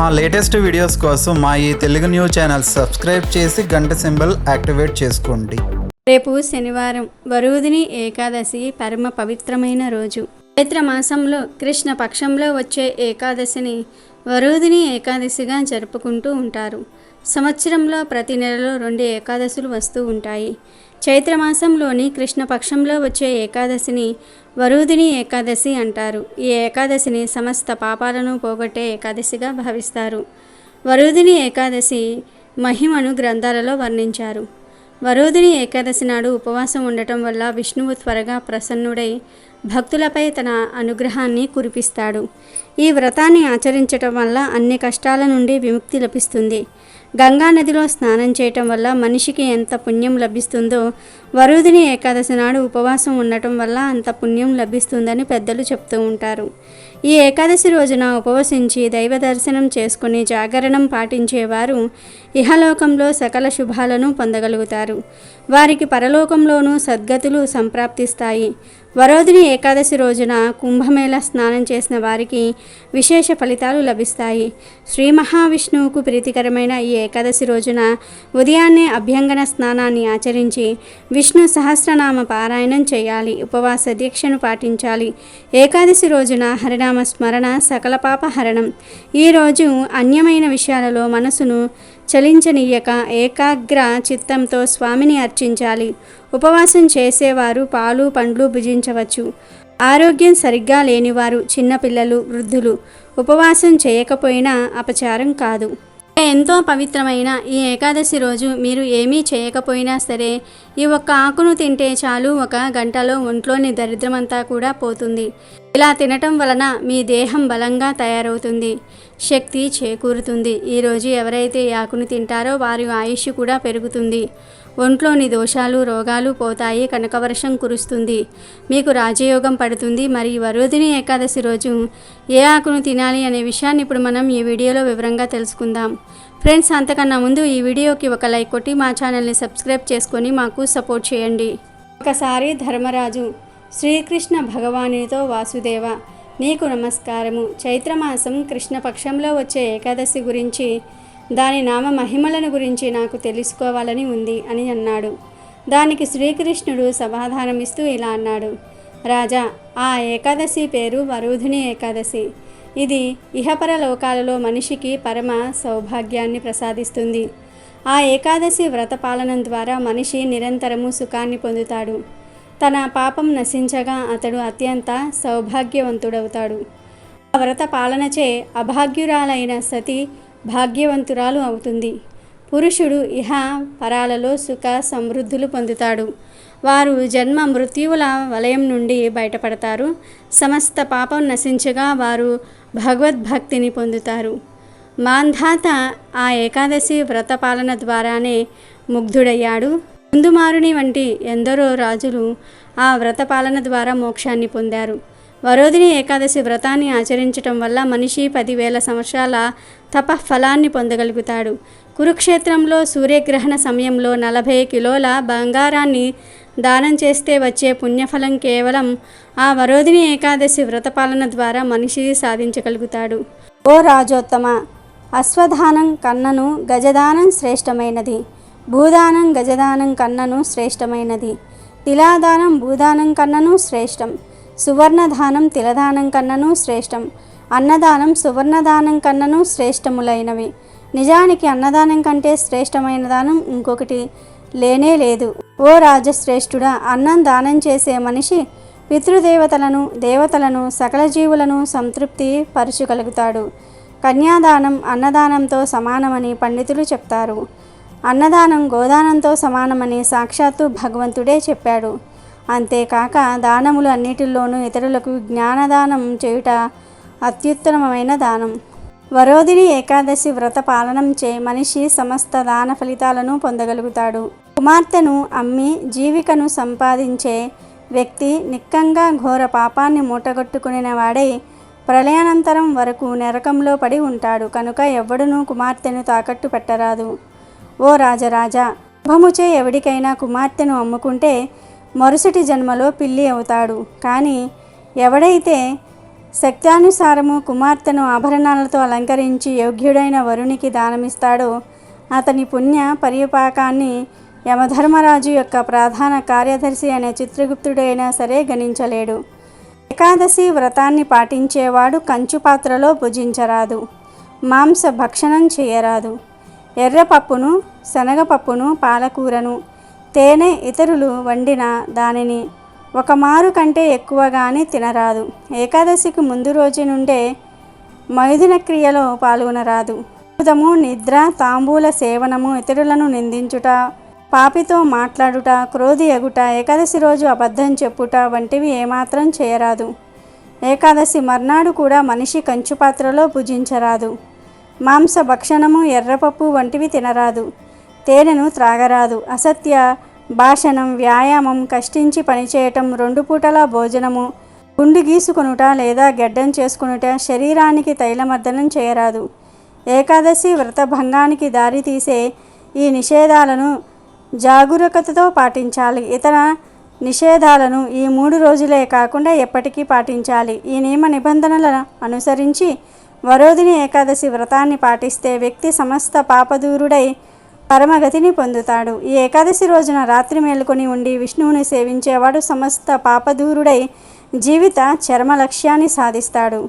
మా latest videos కోసం మా ఈ తెలుగు న్యూస్ ఛానల్ సబ్స్క్రైబ్ చేసి గంట సింబల్ యాక్టివేట్ చేసుకోండి. రేపు శనివారం వరుదిని ఏకాదశి పరమ పవిత్రమైన రోజు. చైత్ర మాసంలో కృష్ణ పక్షంలో వచ్చే ఏకాదశిని వరుదిని ఏకాదశిగా జరుపుకుంటూ ఉంటారు. సంవత్సరంలో ప్రతి నెలలో రెండు ఏకాదశులు వస్తూ ఉంటాయి. చైత్రమాసంలోని కృష్ణపక్షంలో వచ్చే ఏకాదశిని వరుదిని ఏకాదశి అంటారు. ఈ ఏకాదశిని సమస్త పాపాలను పోగొట్టే ఏకాదశిగా భావిస్తారు. వరుదిని ఏకాదశి మహిమను గ్రంథాలలో వర్ణించారు. వరోధిని ఏకాదశి నాడు ఉపవాసం ఉండటం వల్ల విష్ణువు త్వరగా ప్రసన్నుడై భక్తులపై తన అనుగ్రహాన్ని కురిపిస్తాడు. ఈ వ్రతాన్ని ఆచరించటం వల్ల అన్ని కష్టాల నుండి విముక్తి లభిస్తుంది. గంగా నదిలో స్నానం చేయటం వల్ల మనిషికి ఎంత పుణ్యం లభిస్తుందో వరుదిని ఏకాదశి నాడు ఉపవాసం ఉండటం వల్ల అంత పుణ్యం లభిస్తుందని పెద్దలు చెప్తూ ఉంటారు. ఈ ఏకాదశి రోజున ఉపవసించి దైవ దర్శనం చేసుకుని జాగరణం పాటించేవారు ఇహలోకంలో సకల శుభాలను పొందగలుగుతారు. వారికి పరలోకంలోనూ సద్గతులు సంప్రాప్తిస్తాయి. వరోధిని ఏకాదశి రోజున కుంభమేళ స్నానం చేసిన వారికి విశేష ఫలితాలు లభిస్తాయి. శ్రీ మహావిష్ణువుకు ప్రీతికరమైన ఈ ఏకాదశి రోజున ఉదయాన్నే అభ్యంగన స్నానాన్ని ఆచరించి విష్ణు సహస్రనామ పారాయణం చేయాలి. ఉపవాస దీక్షను పాటించాలి. ఏకాదశి రోజున హరినామ స్మరణ సకల పాప హరణం ఈరోజు అన్యమైన విషయాలలో మనసును చలించనీయక ఏకాగ్ర చిత్తంతో స్వామిని అర్చించాలి. ఉపవాసం చేసేవారు పాలు పండ్లు భుజించవచ్చు. ఆరోగ్యం సరిగ్గా లేనివారు చిన్నపిల్లలు వృద్ధులు. ఉపవాసం చేయకపోయినా అపచారం కాదు. ఎంతో పవిత్రమైన ఈ ఏకాదశి రోజు మీరు ఏమీ చేయకపోయినా సరే ఈ ఒక్క ఆకును తింటే చాలు ఒక గంటలో ఒంట్లోని దరిద్రమంతా కూడా పోతుంది. ఇలా తినటం వలన మీ దేహం బలంగా తయారవుతుంది. శక్తి చేకూరుతుంది. ఈరోజు ఎవరైతే ఈ ఆకును తింటారో వారి ఆయుష్ కూడా పెరుగుతుంది. ఒంట్లోని దోషాలు రోగాలు పోతాయి కనకవర్షం కురుస్తుంది. మీకు రాజయోగం పడుతుంది. మరి వరుదిని ఏకాదశి రోజు ఏ ఆకును తినాలి అనే విషయాన్ని ఇప్పుడు మనం ఈ వీడియోలో వివరంగా తెలుసుకుందాం. ఫ్రెండ్స్ అంతకన్నా ముందు ఈ వీడియోకి ఒక లైక్ కొట్టి మా ఛానల్ని సబ్స్క్రైబ్ చేసుకొని మాకు సపోర్ట్ చేయండి. ఒకసారి ధర్మరాజు శ్రీకృష్ణ భగవానునితో వాసుదేవ నీకు నమస్కారము. చైత్రమాసం కృష్ణపక్షంలో వచ్చే ఏకాదశి గురించి దాని నామ మహిమలను గురించి నాకు తెలుసుకోవాలని ఉంది అని అన్నాడు. దానికి శ్రీకృష్ణుడు సమాధానమిస్తూ ఇలా అన్నాడు. రాజా ఆ ఏకాదశి పేరు వరుధిని ఏకాదశి. ఇది ఇహపర లోకాలలో మనిషికి పరమ సౌభాగ్యాన్ని ప్రసాదిస్తుంది. ఆ ఏకాదశి వ్రత పాలనం ద్వారా మనిషి నిరంతరము సుఖాన్ని పొందుతాడు. తన పాపం నశించగా అతడు అత్యంత సౌభాగ్యవంతుడవుతాడు. ఆ వ్రత పాలనచే అభాగ్యురాలైన సతి భాగ్యవంతురాలు అవుతుంది. పురుషుడు ఇహ పరాలలో సుఖ సమృద్ధులు పొందుతాడు. వారు జన్మ మృత్యువుల వలయం నుండి బయటపడతారు. సమస్త పాపం నశించగా వారు భగవద్భక్తిని పొందుతారు. మాంధాత ఆ ఏకాదశి వ్రత పాలన ద్వారానే ముగ్ధుడయ్యాడు. కుందుమారుని వంటి ఎందరో రాజులు ఆ వ్రత పాలన ద్వారా మోక్షాన్ని పొందారు. వరోధిని ఏకాదశి వ్రతాన్ని ఆచరించటం వల్ల మనిషి పదివేల సంవత్సరాల తపఫలాన్ని పొందగలుగుతాడు. కురుక్షేత్రంలో సూర్యగ్రహణ సమయంలో నలభై కిలోల బంగారాన్ని దానం చేస్తే వచ్చే పుణ్యఫలం కేవలం ఆ వరోధిని ఏకాదశి వ్రతపాలన ద్వారా మనిషి సాధించగలుగుతాడు. ఓ రాజోత్తమ అశ్వధానం కన్నను గజదానం శ్రేష్టమైనది. భూదానం గజదానం కన్నను శ్రేష్టమైనది. తిలాదానం భూదానం కన్నను శ్రేష్టం. సువర్ణదానం తిలదానం కన్నను శ్రేష్టం. అన్నదానం సువర్ణదానం కన్నను శ్రేష్టములైనవి. నిజానికి అన్నదానం కంటే శ్రేష్టమైన దానం ఇంకొకటి లేనే లేదు. ఓ రాజశ్రేష్ఠుడా అన్నం దానం చేసే మనిషి పితృదేవతలను దేవతలను సకల జీవులను సంతృప్తి పరచగలుగుతాడు. కన్యాదానం అన్నదానంతో సమానమని పండితులు చెప్తారు. అన్నదానం గోదానంతో సమానమని సాక్షాత్తు భగవంతుడే చెప్పాడు. అంతేకాక దానములు అన్నిటిల్లోనూ ఇతరులకు జ్ఞానదానం చేయుట అత్యుత్తమమైన దానం. వరోధిని ఏకాదశి వ్రత పాలనం చే మనిషి సమస్త దాన ఫలితాలను పొందగలుగుతాడు. కుమార్తెను అమ్మి జీవికను సంపాదించే వ్యక్తి నిక్కంగా ఘోర పాపాన్ని మూటగొట్టుకునే వాడై ప్రళయానంతరం వరకు నరకంలో పడి ఉంటాడు. కనుక ఎవ్వడునూ కుమార్తెను తాకట్టు పెట్టరాదు. ఓ రాజరాజా శుభముచే ఎవడికైనా కుమార్తెను అమ్ముకుంటే మరుసటి జన్మలో పిల్లి అవుతాడు. కానీ ఎవడైతే శక్తానుసారము కుమార్తెను ఆభరణాలతో అలంకరించి యోగ్యుడైన వరునికి దానమిస్తాడో అతని పుణ్య పరిపాకాన్ని యమధర్మరాజు యొక్క ప్రధాన కార్యదర్శి అనే చిత్రగుప్తుడైనా సరే గణించలేడు. ఏకాదశి వ్రతాన్ని పాటించేవాడు కంచు పాత్రలో భుజించరాదు. మాంస భక్షణం చేయరాదు. ఎర్రపప్పును శనగపప్పును పాలకూరను తేనె ఇతరులు వండిన దానిని ఒక మారు కంటే ఎక్కువగానే తినరాదు. ఏకాదశికి ముందు రోజు నుండే మైథున క్రియలో పాల్గొనరాదు. అద్భుతము నిద్ర తాంబూల సేవనము ఇతరులను నిందించుట పాపితో మాట్లాడుట క్రోధి ఎగుట ఏకాదశి రోజు అబద్ధం చెప్పుట వంటివి ఏమాత్రం చేయరాదు. ఏకాదశి మర్నాడు కూడా మనిషి కంచు పాత్రలో పూజించరాదు మాంస భక్షణము ఎర్రపప్పు వంటివి తినరాదు. తేనెను త్రాగరాదు. అసత్య భాషణం వ్యాయామం కష్టించి పనిచేయటం రెండు పూటల భోజనము. గుండు గీసుకొనుట లేదా గెడ్డం చేసుకొనుట శరీరానికి తైలమర్దనం చేయరాదు. ఏకాదశి వ్రత భంగానికి దారితీసే ఈ నిషేధాలను జాగరూకతతో పాటించాలి. ఇతర నిషేధాలను ఈ మూడు రోజులే కాకుండా ఎప్పటికీ పాటించాలి. ఈ నియమ నిబంధనలను అనుసరించి వరోధిని ఏకాదశి వ్రతాన్ని పాటిస్తే వ్యక్తి సమస్త పాపదూరుడై పరమగతిని పొందుతాడు. ఈ ఏకాదశి రోజున రాత్రి మేలుకొని ఉండి విష్ణువుని సేవించేవాడు సమస్త పాపదూరుడై జీవిత చర్మ లక్ష్యాన్ని సాధిస్తాడు.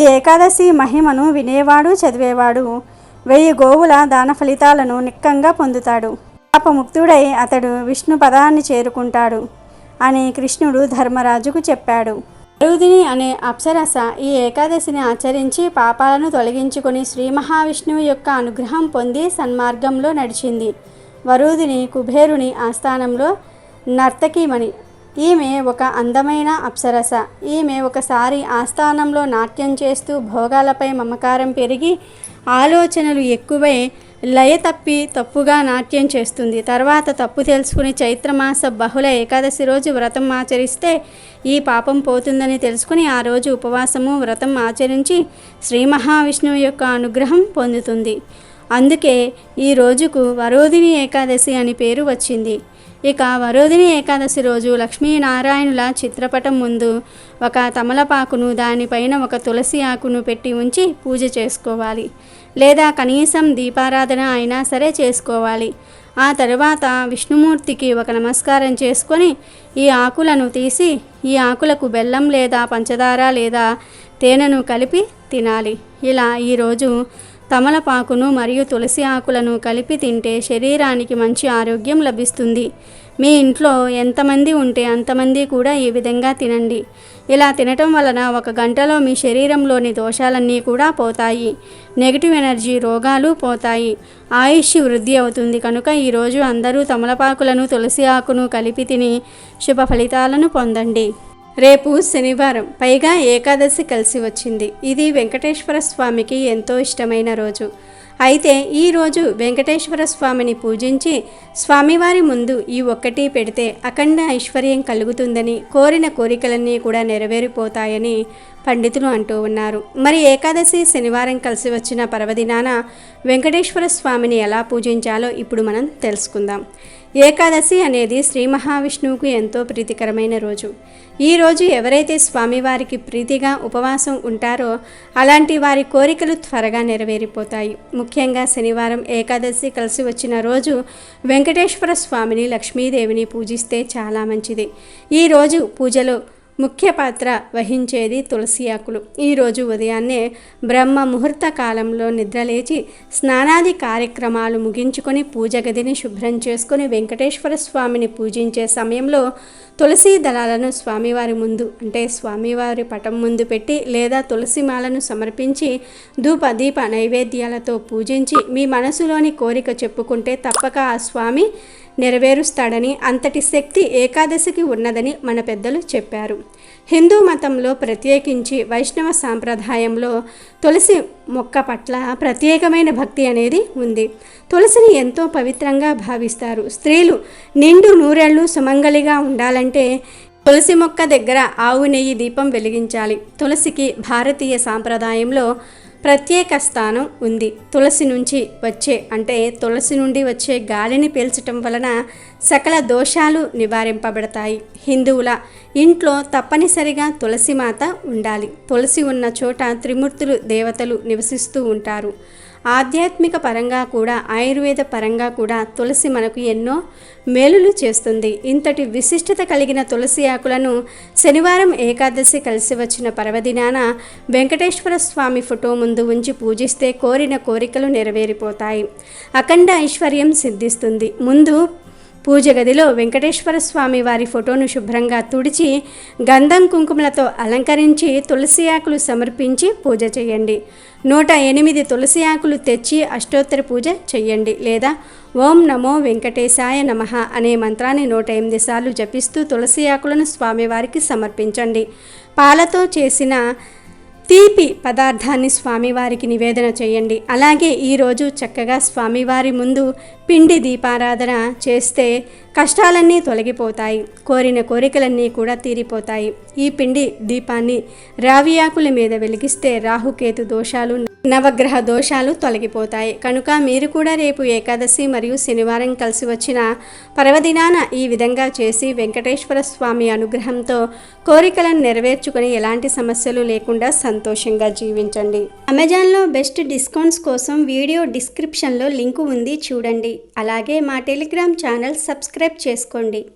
ఈ ఏకాదశి మహిమను వినేవాడు చదివేవాడు వెయ్యి గోవుల దాన ఫలితాలను నిక్కంగా పొందుతాడు. పాపముక్తుడై అతడు విష్ణు పదాన్ని చేరుకుంటాడు అని కృష్ణుడు ధర్మరాజుకు చెప్పాడు. వరుదిని అనే అప్సరస ఈ ఏకాదశిని ఆచరించి పాపాలను తొలగించుకొని శ్రీ మహావిష్ణువు యొక్క అనుగ్రహం పొంది సన్మార్గంలో నడిచింది. వరుదిని కుబేరుని ఆస్థానంలో నర్తకీమణి. ఈమె ఒక అందమైన అప్సరస. ఈమె ఒకసారి ఆస్థానంలో నాట్యం చేస్తూ భోగాలపై మమకారం పెరిగి ఆలోచనలు ఎక్కువై లయ తప్పి తప్పుగా నాట్యం చేస్తుంది. తర్వాత తప్పు తెలుసుకుని చైత్రమాస బహుళ ఏకాదశి రోజు వ్రతం ఆచరిస్తే ఈ పాపం పోతుందని తెలుసుకుని ఆ రోజు ఉపవాసము వ్రతం ఆచరించి శ్రీ మహావిష్ణువు యొక్క అనుగ్రహం పొందుతుంది. అందుకే ఈ రోజుకు వరోధిని ఏకాదశి అని పేరు వచ్చింది. ఇక వరోధిని ఏకాదశి రోజు లక్ష్మీనారాయణుల చిత్రపటం ముందు ఒక తమలపాకును దానిపైన ఒక తులసి ఆకును పెట్టి ఉంచి పూజ చేసుకోవాలి. లేదా కనీసం దీపారాధన అయినా సరే చేసుకోవాలి. ఆ తర్వాత విష్ణుమూర్తికి ఒక నమస్కారం చేసుకొని ఈ ఆకులను తీసి ఈ ఆకులకు బెల్లం లేదా పంచదార లేదా తేనెను కలిపి తినాలి. ఇలా ఈరోజు తమలపాకును మరియు తులసి ఆకులను కలిపి తింటే శరీరానికి మంచి ఆరోగ్యం లభిస్తుంది. మీ ఇంట్లో ఎంతమంది ఉంటే అంతమంది కూడా ఈ విధంగా తినండి. ఇలా తినటం వలన ఒక గంటలో మీ శరీరంలోని దోషాలన్నీ కూడా పోతాయి. నెగిటివ్ ఎనర్జీ రోగాలు పోతాయి. ఆయుష్ వృద్ధి అవుతుంది కనుక ఈరోజు అందరూ తమలపాకులను తులసి ఆకును కలిపి తిని శుభ ఫలితాలను పొందండి. రేపు శనివారం పైగా ఏకాదశి కలిసి వచ్చింది. ఇది వెంకటేశ్వర స్వామికి ఎంతో ఇష్టమైన రోజు. అయితే ఈరోజు వెంకటేశ్వర స్వామిని పూజించి స్వామివారి ముందు ఈ ఒక్కటి పెడితే అఖండ ఐశ్వర్యం కలుగుతుందని కోరిన కోరికలన్నీ కూడా నెరవేరిపోతాయని పండితులు అంటూ ఉన్నారు. మరి ఏకాదశి శనివారం కలిసి వచ్చిన పర్వదినాన వెంకటేశ్వర స్వామిని ఎలా పూజించాలో ఇప్పుడు మనం తెలుసుకుందాం. ఏకాదశి అనేది శ్రీ మహావిష్ణువుకు ఎంతో ప్రీతికరమైన రోజు. ఈ రోజు ఎవరైతే స్వామివారికి ప్రీతిగా ఉపవాసం ఉంటారో అలాంటి వారి కోరికలు త్వరగా నెరవేరిపోతాయి. ముఖ్యంగా శనివారం ఏకాదశి కలిసి వచ్చిన రోజు వెంకటేశ్వర స్వామిని లక్ష్మీదేవిని పూజిస్తే చాలా మంచిది. ఈ రోజు పూజలో ముఖ్య పాత్ర వహించేది తులసి ఆకులు. ఈరోజు ఉదయాన్నే బ్రహ్మ ముహూర్త కాలంలో నిద్రలేచి స్నానాది కార్యక్రమాలు ముగించుకొని పూజ గదిని శుభ్రం చేసుకొని వెంకటేశ్వర స్వామిని పూజించే సమయంలో తులసి దళాలను స్వామివారి ముందు అంటే స్వామివారి పటం ముందు పెట్టి లేదా తులసి మాలను సమర్పించి ధూప దీప నైవేద్యాలతో పూజించి మీ మనసులోని కోరిక చెప్పుకుంటే తప్పక ఆ స్వామి నెరవేరుస్తాడని అంతటి శక్తి ఏకాదశికి ఉన్నదని మన పెద్దలు చెప్పారు. హిందూ మతంలో ప్రత్యేకించి వైష్ణవ సాంప్రదాయంలో తులసి మొక్క పట్ల ప్రత్యేకమైన భక్తి అనేది ఉంది. తులసిని ఎంతో పవిత్రంగా భావిస్తారు. స్త్రీలు నిండు నూరేళ్ళు సుమంగలిగా ఉండాలంటే తులసి మొక్క దగ్గర ఆవు నెయ్యి దీపం వెలిగించాలి. తులసికి భారతీయ సాంప్రదాయంలో ప్రత్యేక స్థానం ఉంది. తులసి నుంచి వచ్చే అంటే తులసి నుండి వచ్చే గాలిని పీల్చటం వలన సకల దోషాలు నివారింపబడతాయి. హిందువుల ఇంట్లో తప్పనిసరిగా తులసి మాత ఉండాలి. తులసి ఉన్న చోట త్రిమూర్తులు దేవతలు నివసిస్తూ ఉంటారు. ఆధ్యాత్మిక పరంగా కూడా ఆయుర్వేద పరంగా కూడా తులసి మనకు ఎన్నో మేలులు చేస్తుంది. ఇంతటి విశిష్టత కలిగిన తులసి ఆకులను శనివారం ఏకాదశి కలిసి వచ్చిన పర్వదినాన వెంకటేశ్వర స్వామి ఫోటో ముందు ఉంచి పూజిస్తే కోరిన కోరికలు నెరవేరిపోతాయి. అఖండ ఐశ్వర్యం సిద్ధిస్తుంది. ముందు పూజ గదిలో వెంకటేశ్వర స్వామి వారి ఫోటోను శుభ్రంగా తుడిచి గంధం కుంకుమలతో అలంకరించి తులసి ఆకులు సమర్పించి పూజ చేయండి. నూట ఎనిమిది తులసి ఆకులు తెచ్చి అష్టోత్తర పూజ చేయండి లేదా ఓం నమో వెంకటేశాయ నమః అనే మంత్రాన్ని నూట ఎనిమిది సార్లు జపిస్తూ తులసి ఆకులను స్వామివారికి సమర్పించండి. పాలతో చేసిన తీపి పదార్థాన్ని స్వామివారికి నివేదన చేయండి. అలాగే ఈరోజు చక్కగా స్వామివారి ముందు పిండి దీపారాధన చేస్తే కష్టాలన్నీ తొలగిపోతాయి. కోరిన కోరికలన్నీ కూడా తీరిపోతాయి. ఈ పిండి దీపాన్ని రావి ఆకుల మీద వెలిగిస్తే రాహుకేతు దోషాలు నవగ్రహ దోషాలు తొలగిపోతాయి. కనుక మీరు కూడా రేపు ఏకాదశి మరియు శనివారం కలిసి వచ్చిన పర్వదినాన ఈ విధంగా చేసి వెంకటేశ్వర స్వామి అనుగ్రహంతో కోరికలను నెరవేర్చుకుని ఎలాంటి సమస్యలు లేకుండా సంతోషంగా జీవించండి. అమెజాన్లో బెస్ట్ డిస్కౌంట్స్ కోసం వీడియో డిస్క్రిప్షన్లో లింకు ఉంది చూడండి. అలాగే మా టెలిగ్రామ్ ఛానల్ సబ్స్క్రైబ్ చేసుకోండి.